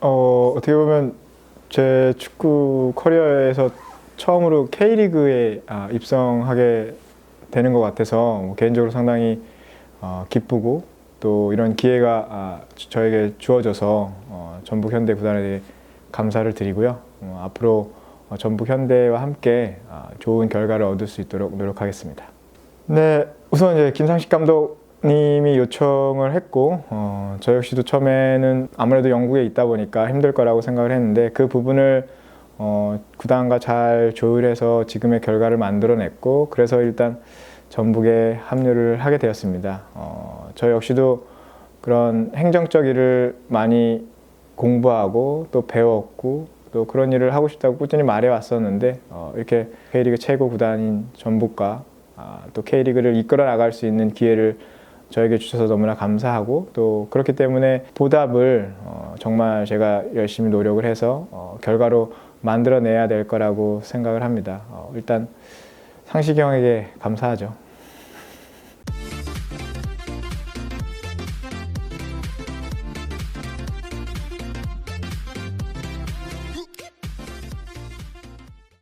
어, 어떻게 보면 제 축구 커리어에서 처음으로 K리그에 아, 입성하게 되는 것 같아서 뭐 개인적으로 상당히 어, 기쁘고 또 이런 기회가 아, 저에게 주어져서 어, 전북 현대 구단에 감사를 드리고요. 어, 앞으로 어, 전북 현대와 함께 아, 좋은 결과를 얻을 수 있도록 노력하겠습니다. 네, 우선 이제 김상식 감독 님이 요청을 했고 어, 저 역시도 처음에는 아무래도 영국에 있다 보니까 힘들 거라고 생각을 했는데 그 부분을 어, 구단과 잘 조율해서 지금의 결과를 만들어냈고 그래서 일단 전북에 합류를 하게 되었습니다. 어, 저 역시도 그런 행정적 일을 많이 공부하고 또 배웠고 또 그런 일을 하고 싶다고 꾸준히 말해왔었는데 어, 이렇게 K리그 최고 구단인 전북과 아, 또 K리그를 이끌어 나갈 수 있는 기회를 저에게 주셔서 너무나 감사하고 또 그렇기 때문에 보답을 어, 정말 제가 열심히 노력을 해서 어, 결과로 만들어내야 될 거라고 생각을 합니다. 어, 일단 상식이 형에게 감사하죠.